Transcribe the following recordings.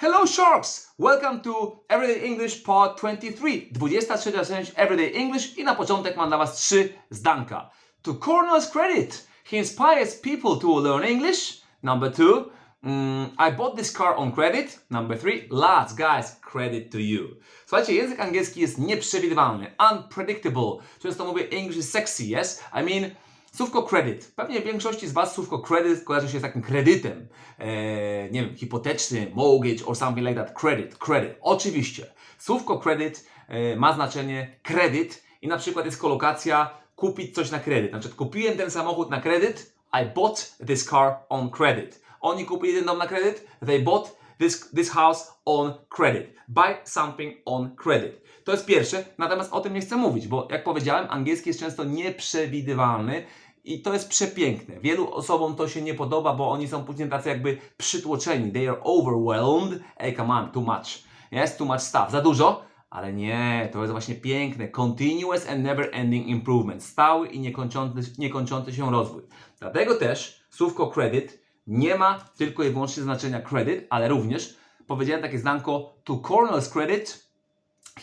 Hello Sharks! Welcome to Everyday English Part 23, 23 część Everyday English i na początek mam dla Was trzy zdanka. To Cornell's credit, he inspires people to learn English. Number two, mm, I bought this car on credit. Number three, lads, guys, credit to you. Słuchajcie, język angielski jest nieprzewidywalny, unpredictable. Często mówię English is sexy, yes? I mean, Słówko credit. Pewnie w większości z Was słówko credit kojarzy się z takim kredytem. Eee, nie wiem, hipoteczny, mortgage or something like that. Credit, credit. Oczywiście. Słówko credit e, ma znaczenie kredyt i na przykład jest kolokacja kupić coś na kredyt. Na przykład kupiłem ten samochód na kredyt. I bought this car on credit. Oni kupili ten dom na kredyt. They bought this, this house on credit. Buy something on credit. To jest pierwsze, natomiast o tym nie chcę mówić, bo jak powiedziałem, angielski jest często nieprzewidywalny i to jest przepiękne. Wielu osobom to się nie podoba, bo oni są później tacy jakby przytłoczeni. They are overwhelmed. Hey, come on, too much. Yes, too much stuff. Za dużo? Ale nie, to jest właśnie piękne. Continuous and never ending improvement. Stały i niekończący, niekończący się rozwój. Dlatego też słówko credit nie ma tylko i wyłącznie znaczenia credit, ale również powiedziałem takie zdanko to Cornell's credit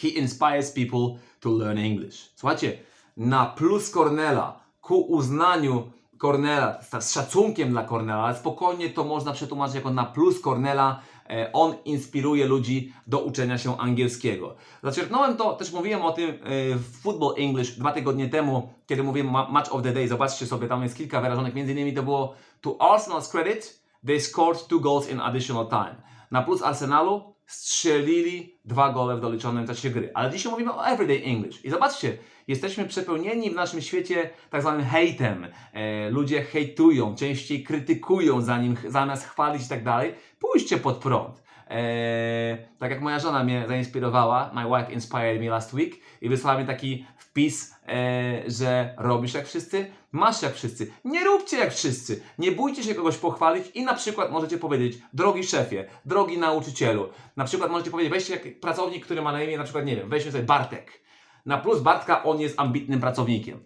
He inspires people to learn English. Słuchajcie, na plus Cornela, ku uznaniu Cornela, z- szacunkiem dla Cornela, ale spokojnie to można przetłumaczyć jako na plus Cornela, e, on inspiruje ludzi do uczenia się angielskiego. Zaczerpnąłem to, też mówiłem o tym e, w Football English dwa tygodnie temu, kiedy mówiłem ma- Match of the Day. Zobaczcie sobie, tam jest kilka wyrażonek, między innymi to było to Arsenal's credit, they scored two goals in additional time. Na plus Arsenalu strzelili dwa gole w doliczonym czasie gry. Ale dzisiaj mówimy o everyday English. I zobaczcie, jesteśmy przepełnieni w naszym świecie tak zwanym hejtem. E, ludzie hejtują, częściej krytykują zanim, zamiast chwalić i tak dalej. Pójście pod prąd. E, tak jak moja żona mnie zainspirowała, my wife inspired me last week i wysłała mi taki wpis, e, że robisz jak wszyscy, masz jak wszyscy. Nie róbcie jak wszyscy. Nie bójcie się kogoś pochwalić i na przykład możecie powiedzieć, drogi szefie, drogi nauczycielu. Na przykład możecie powiedzieć, weźcie jak pracownik, który ma na imię, na przykład, nie wiem, weźmy sobie Bartek. Na plus Bartka on jest ambitnym pracownikiem.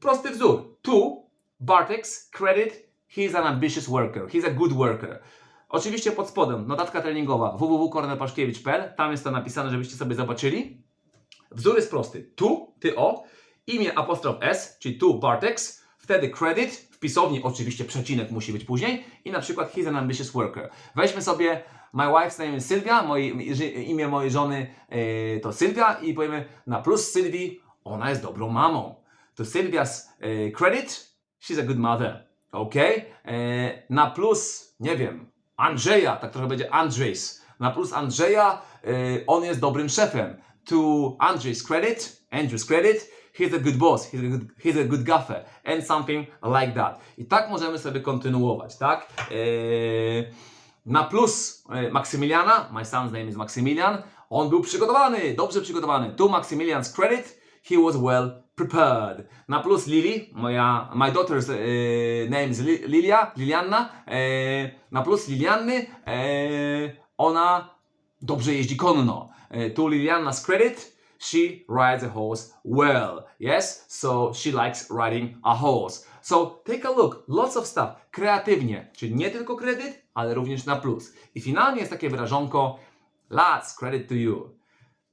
Prosty wzór. Tu, Bartek's credit, he's an ambitious worker, he's a good worker. Oczywiście pod spodem notatka treningowa www.kornelpaszkiewicz.pl, tam jest to napisane, żebyście sobie zobaczyli. Wzór jest prosty. Tu, ty o, imię apostrof s, czyli tu Bartex, wtedy credit, w pisowni oczywiście przecinek musi być później i na przykład he's an ambitious worker. Weźmy sobie my wife's name is Sylwia, imię mojej żony e, to Sylwia i powiemy na plus Sylwii, ona jest dobrą mamą. To Sylwia's e, credit, she's a good mother. Ok? E, na plus, nie wiem, Andrzeja, tak trochę będzie Andrzejs. Na plus Andrzeja, e, on jest dobrym szefem. To Andrzej's credit, Andrew's credit, he's a good boss, he's a good, he's a good gaffer, and something like that. I tak możemy sobie kontynuować, tak? E, na plus e, Maksymiliana, my son's name is Maximilian, on był przygotowany, dobrze przygotowany. To Maximilian's credit, he was well prepared. Na plus Lily, moja, my daughter's e, name is Li- Lilia, Lilianna. E, na plus Lilianny, e, ona dobrze jeździ konno. E, to Lilianna's credit, she rides a horse well. Yes, so she likes riding a horse. So take a look, lots of stuff, kreatywnie, czyli nie tylko kredyt, ale również na plus. I finalnie jest takie wyrażonko, lads, credit to you.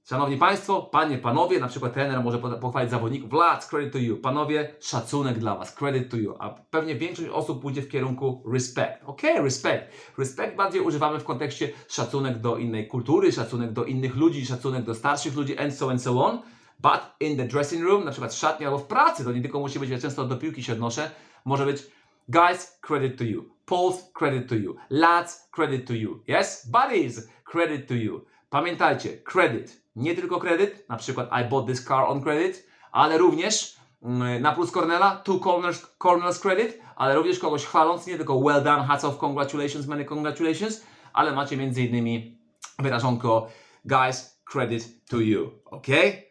Szanowni Państwo, Panie, Panowie, na przykład trener może pochwalić zawodników, lads, credit to you. Panowie, szacunek dla Was, credit to you. A pewnie większość osób pójdzie w kierunku respect. Ok, respect. Respect bardziej używamy w kontekście szacunek do innej kultury, szacunek do innych ludzi, szacunek do starszych ludzi, and so and so on. But in the dressing room, na przykład w szatni albo w pracy, to nie tylko musi być, ja często do piłki się odnoszę, może być guys, credit to you. Pauls, credit to you. Lads, credit to you. Yes? Buddies, credit to you. Pamiętajcie, credit, nie tylko kredyt, na przykład I bought this car on credit, ale również mm, na plus Cornela, two corners, corners credit, ale również kogoś chwaląc, nie tylko well done, hats off, congratulations, many congratulations, ale macie między innymi wyrażonko guys, credit to you, ok?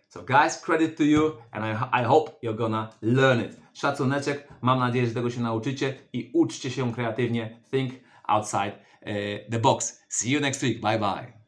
So guys, credit to you and I, I hope you're gonna learn it. Szacuneczek, mam nadzieję, że tego się nauczycie i uczcie się kreatywnie, think outside eh, the box. See you next week, bye bye.